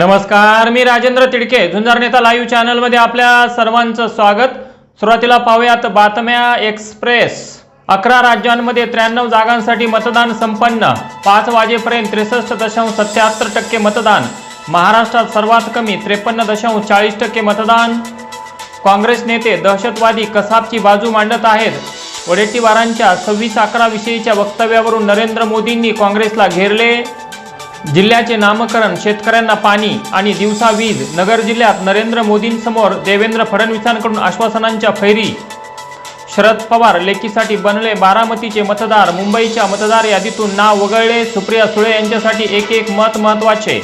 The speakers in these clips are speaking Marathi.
नमस्कार मी राजेंद्र तिडके झुंजार नेता लाईव्ह चॅनलमध्ये आपल्या सर्वांचं स्वागत. सुरुवातीला पाहूयात बातम्या एक्सप्रेस. अकरा राज्यांमध्ये त्र्याण्णव जागांसाठी मतदान संपन्न. पाच वाजेपर्यंत त्रेसष्ट दशांश सत्याहत्तर टक्के मतदान. महाराष्ट्रात सर्वात कमी त्रेपन्न दशांश चाळीस टक्के मतदान. काँग्रेस नेते दहशतवादी कसाबची बाजू मांडत आहेत. वडेट्टीवारांच्या सव्वीस अकरा विषयीच्या वक्तव्यावरून नरेंद्र मोदींनी काँग्रेसला घेरले. जिल्ह्याचे नामकरण शेतकऱ्यांना पाणी आणि दिवसा वीज नगर जिल्ह्यात नरेंद्र मोदींसमोर देवेंद्र फडणवीसांकडून आश्वासनांच्या फैरी. शरद पवार लेखीसाठी बनले बारामतीचे मतदार मुंबईच्या मतदार यादीतून नाव वगळले सुप्रिया सुळे यांच्यासाठी एक एक मत महत्त्वाचे.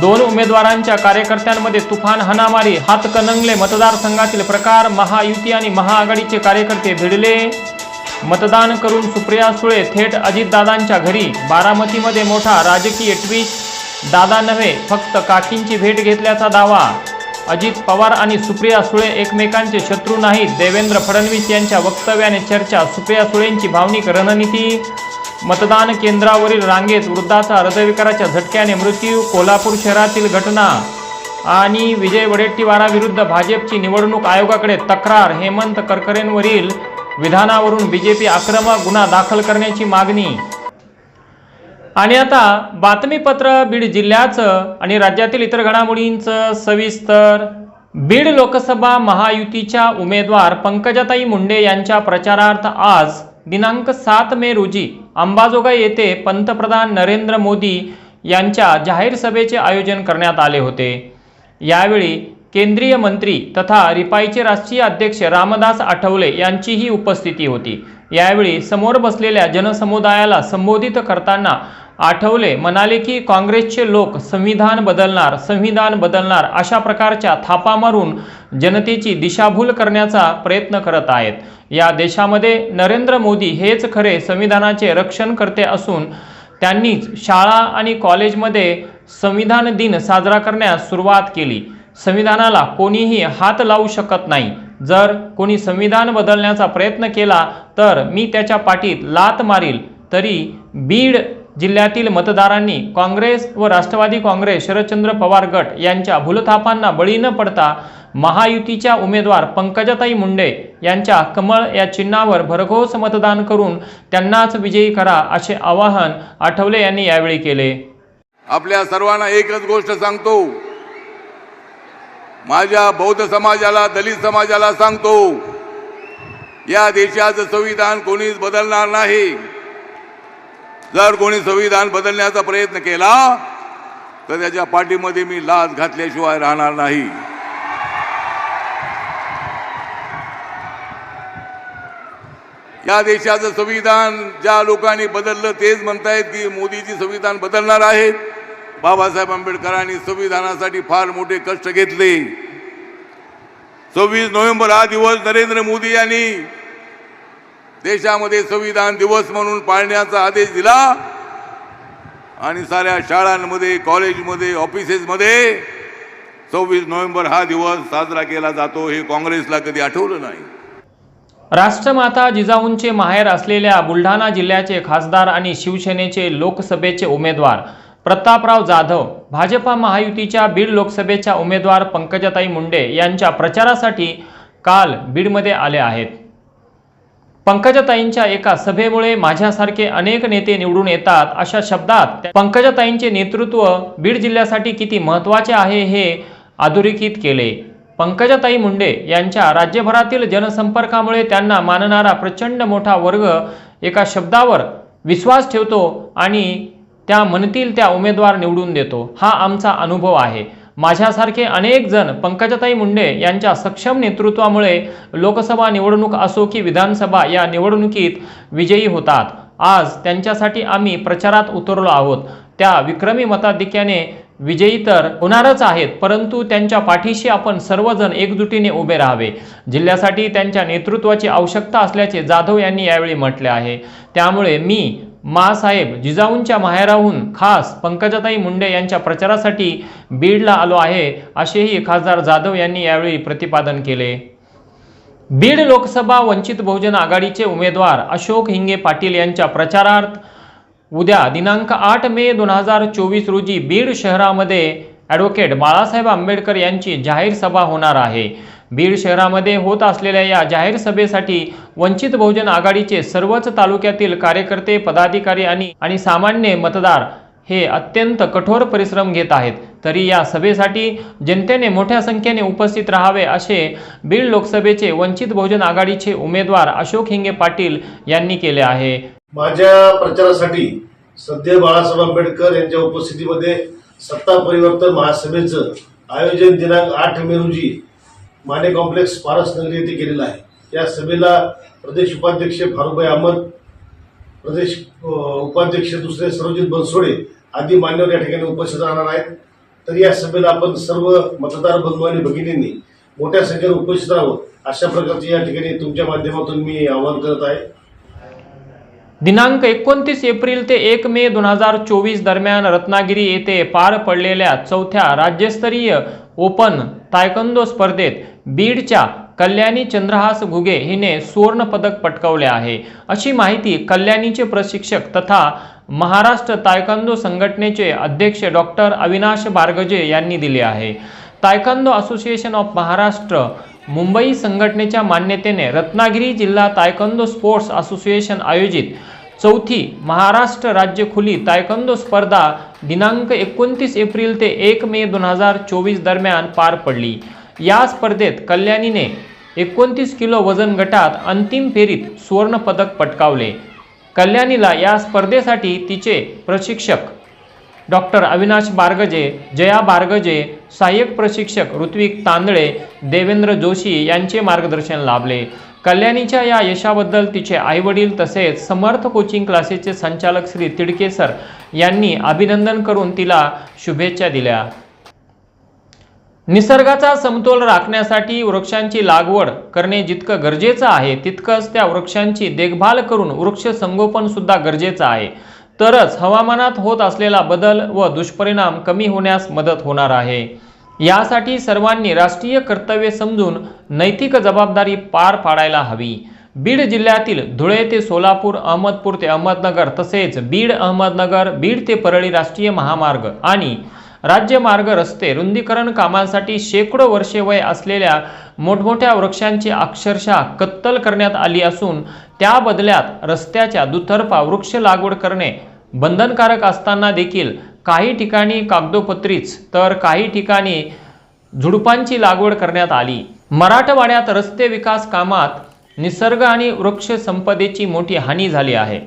दोन उमेदवारांच्या कार्यकर्त्यांमध्ये तुफान हनामारी हातकणंगले मतदारसंघातील प्रकार महायुती आणि महाआघाडीचे कार्यकर्ते भिडले. मतदान करून सुप्रिया सुळे थेट अजितदादांच्या घरी. बारामतीमध्ये मोठा राजकीय ट्विस्ट दादा नव्हे फक्त काकींची भेट घेतल्याचा दावा. अजित पवार आणि सुप्रिया सुळे एकमेकांचे शत्रू नाहीत. देवेंद्र फडणवीस यांच्या वक्तव्याने चर्चा सुप्रिया सुळेंची भावनिक रणनीती. मतदान केंद्रावरील रांगेत वृद्धाचा हृदयविकाराच्या झटक्याने मृत्यू कोल्हापूर शहरातील घटना आणि विजय वडेट्टीवाराविरुद्ध भाजपची निवडणूक आयोगाकडे तक्रार. हेमंत करकरेंवरील विधानावरून बीजेपी आक्रमक गुन्हा दाखल करण्याची मागणी. आणि आता बातमीपत्र बीड जिल्ह्याचं आणि राज्यातील इतर घडामोडींचं सविस्तर. बीड लोकसभा महायुतीच्या उमेदवार पंकजाताई मुंडे यांच्या प्रचारार्थ आज दिनांक सात मे रोजी अंबाजोगाई येथे पंतप्रधान नरेंद्र मोदी यांच्या जाहीर सभेचे आयोजन करण्यात आले होते. यावेळी केंद्रीय मंत्री तथा रिपाईचे राष्ट्रीय अध्यक्ष रामदास आठवले यांचीही उपस्थिती होती. यावेळी समोर बसलेल्या जनसमुदायाला संबोधित करताना आठवले म्हणाले की काँग्रेसचे लोक संविधान बदलणार संविधान बदलणार अशा प्रकारच्या थापा मारून जनतेची दिशाभूल करण्याचा प्रयत्न करत आहेत. या देशामध्ये नरेंद्र मोदी हेच खरे संविधानाचे रक्षण करते असून त्यांनीच शाळा आणि कॉलेजमध्ये संविधान दिन साजरा करण्यास सुरुवात केली. संविधानाला कोणीही हात लावू शकत नाही. जर कोणी संविधान बदलण्याचा प्रयत्न केला तर मी त्याच्या पाठीत लात मारील. तरी बीड जिल्ह्यातील मतदारांनी काँग्रेस व राष्ट्रवादी काँग्रेस शरदचंद्र पवार गट यांच्या भूलथापांना बळी न पडता महायुतीच्या उमेदवार पंकजाताई मुंडे यांच्या कमळ या चिन्हावर भरघोस मतदान करून त्यांनाच विजयी करा असे आवाहन आठवले यांनी यावेळी केले. आपल्या सर्वांना एकच गोष्ट सांगतो. माझ्या बौद्ध समाजाला दलित समाजाला सांगतो या देशाचं संविधान कोणीच बदलणार नाही. जर कोणी संविधान बदलण्याचा प्रयत्न केला तर त्याच्या पाठीमध्ये मी लाच घातल्याशिवाय राहणार नाही. या देशाचं संविधान ज्या लोकांनी बदललं तेच म्हणतायत की मोदीची संविधान बदलणार आहेत. बाबासाहेब आंबेडकरांनी संविधानासाठी फार मोठे कष्ट घेतले. सव्वीस नोव्हेंबर हा दिवस नरेंद्र मोदी यांनी देशामध्ये संविधान दिवस म्हणून पाळण्याचा आदेश दिला. आणि साऱ्या शाळांमध्ये कॉलेजमध्ये ऑफिसेसमध्ये सव्वीस नोव्हेंबर हा दिवस साजरा केला जातो हे काँग्रेसला कधी आठवलं नाही. राष्ट्रमाता जिजाऊंचे माहेर असलेल्या बुलढाणा जिल्ह्याचे खासदार आणि शिवसेनेचे लोकसभेचे उमेदवार प्रतापराव जाधव भाजपा महायुतीच्या बीड लोकसभेच्या उमेदवार पंकजाताई मुंडे यांच्या प्रचारासाठी काल बीडमध्ये आले आहेत. पंकजाताईंच्या एका सभेमुळे माझ्यासारखे अनेक नेते निवडून येतात अशा शब्दात पंकजाताईंचे नेतृत्व बीड जिल्ह्यासाठी किती महत्त्वाचे आहे हे अधोरेखित केले. पंकजाताई मुंडे यांच्या राज्यभरातील जनसंपर्कामुळे त्यांना मानणारा प्रचंड मोठा वर्ग एका शब्दावर विश्वास ठेवतो आणि त्या म्हणतील त्या उमेदवार निवडून देतो. हा आमचा अनुभव आहे. माझ्यासारखे अनेक जण पंकजाताई मुंडे यांच्या सक्षम नेतृत्वामुळे लोकसभा निवडणूक असो की विधानसभा या निवडणुकीत विजयी होतात. आज त्यांच्यासाठी आम्ही प्रचारात उतरलो आहोत. त्या विक्रमी मताधिक्याने विजयी तर होणारच आहेत परंतु त्यांच्या पाठीशी आपण सर्वजण एकजुटीने उभे राहावे. जिल्ह्यासाठी त्यांच्या नेतृत्वाची आवश्यकता असल्याचे जाधव यांनी यावेळी म्हटले आहे. त्यामुळे मी मासाहेब जिजाऊंच्या माहेराहून खास पंकजाताई मुंडे यांच्या प्रचारासाठी बीडला आलो आहे असेही खासदार जाधव यांनी यावेळी प्रतिपादन केले. बीड लोकसभा वंचित बहुजन आघाडीचे उमेदवार अशोक हिंगे पाटील यांच्या प्रचारार्थ उद्या दिनांक आठ मे दोन हजार चोवीस रोजी बीड शहरामध्ये ॲडव्होकेट बाळासाहेब आंबेडकर यांची जाहीर सभा होणार आहे. बीड शहरामध्ये होत असलेल्या या जाहीर सभेसाठी वंचित बहुजन आघाडीचे सर्वच तालुक्यातील कार्यकर्ते पदाधिकारी आणि आणि सामान्य मतदार हे अत्यंत कठोर परिश्रम घेत आहेत. तरी या सभेसाठी जनतेने मोठ्या संख्येने उपस्थित राहावे असे बीड लोकसभेचे वंचित बहुजन आघाडीचे उमेदवार अशोक हिंगे पाटील यांनी केले आहे. माझ्या प्रचारासाठी सध्या बाळासाहेब आंबेडकर यांच्या उपस्थितीमध्ये सत्ता परिवर्तन महासभेचं आयोजन दिनांक आठ मे रोजी माने कॉम्प्लेक्स पारस नगरी येथे केलेलं आहे. या सभेला प्रदेश उपाध्यक्ष फारुभाई अहमद प्रदेश उपाध्यक्ष दुसरे सर्वजित बनसोडे आदी मान्यवर या ठिकाणी उपस्थित राहणार आहेत. तर या सभेला आपण सर्व मतदार बंधू आणि भगिनींनी मोठ्या संख्येने उपस्थित राहावं अशा प्रकारचे या ठिकाणी तुमच्या माध्यमातून मी आवाहन करत आहे. दिनांक एकोणतीस एप्रिल ते एक मे दोन हजार चोवीस दरम्यान रत्नागिरी येथे पार पडलेल्या चौथ्या राज्यस्तरीय ओपन तायकंदो स्पर्धेत बीडच्या कल्याणी चंद्रहास घुगे हिने सुवर्ण पदक पटकावले आहे. अशी माहिती कल्याणीचे प्रशिक्षक तथा महाराष्ट्र तायकांदो संघटनेचे अध्यक्ष डॉक्टर अविनाश बारगजे यांनी दिली आहे. Taekwondo association of Maharashtra Mumbai संघटनेच्या मान्यतेने रत्नागिरी जिल्हा तायकंदो स्पोर्ट्स असोसिएशन आयोजित चौथी महाराष्ट्र राज्य खुली तायकंदो स्पर्धा दिनांक एकोणतीस एप्रिल ते एक मे दोन हजार चोवीस दरम्यान पार पडली. या स्पर्धेत कल्याणीने एकोणतीस किलो वजन गटात अंतिम फेरीत सुवर्णपदक पटकावले. कल्याणीला या स्पर्धेसाठी तिचे प्रशिक्षक डॉक्टर अविनाश बारगजे जया बारगजे सहाय्यक प्रशिक्षक ऋत्विक तांदळे देवेंद्र जोशी यांचे मार्गदर्शन लाभले. कल्याणीच्या या यशाबद्दल तिचे आईवडील तसेच समर्थ कोचिंग क्लासेसचे संचालक श्री तिडके सर यांनी अभिनंदन करून तिला शुभेच्छा दिल्या. निसर्गाचा समतोल राखण्यासाठी वृक्षांची लागवड करणे जितकं गरजेचं आहे तितकंच त्या वृक्षांची देखभाल करून वृक्ष संगोपन सुद्धा गरजेचं आहे. तरच हवामानात होत असलेला बदल व दुष्परिणाम कमी होण्यास मदत होणार आहे. यासाठी सर्वांनी राष्ट्रीय कर्तव्य समजून नैतिक जबाबदारी पार पाडायला हवी. बीड जिल्ह्यातील धुळे ते सोलापूर अहमदपूर ते अहमदनगर तसेच बीड अहमदनगर बीड ते परळी राष्ट्रीय महामार्ग आणि राज्यमार्ग रस्ते रुंदीकरण कामांसाठी शेकडो वर्षे वय असलेल्या मोठमोठ्या वृक्षांची अक्षरशः कत्तल करण्यात आली असून त्या बदल्यात रस्त्याच्या दुतर्फा वृक्ष लागवड करणे बंधनकारक असताना देखील काही ठिकाणी कागदोपत्रीच तर काही ठिकाणी झुडपांची लागवड करण्यात आली. मराठवाड्यात रस्ते विकास कामात निसर्ग आणि वृक्ष संपदेची मोठी हानी झाली आहे.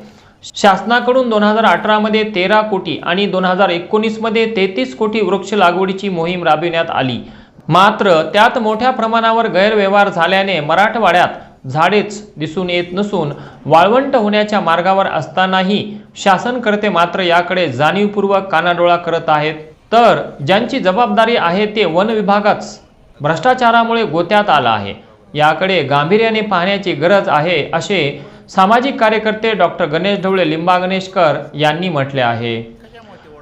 शासनाकडून दोन हजार अठरामध्ये तेरा कोटी आणि दोन हजार एकोणीसमध्ये तेहतीस कोटी वृक्ष लागवडीची मोहीम राबविण्यात आली. मात्र त्यात मोठ्या प्रमाणावर गैरव्यवहार झाल्याने मराठवाड्यात झाडेच दिसून येत नसून वाळवंट होण्याच्या मार्गावर असतानाही शासनकर्ते मात्र याकडे जाणीवपूर्वक कानाडोळा करत आहेत. तर ज्यांची जबाबदारी आहे ते वन विभागच भ्रष्टाचारामुळे गोत्यात आला आहे. याकडे गांभीर्याने पाहण्याची गरज आहे असे सामाजिक कार्यकर्ते डॉक्टर गणेश ढवळे लिंबा गणेशकर यांनी म्हटले आहे.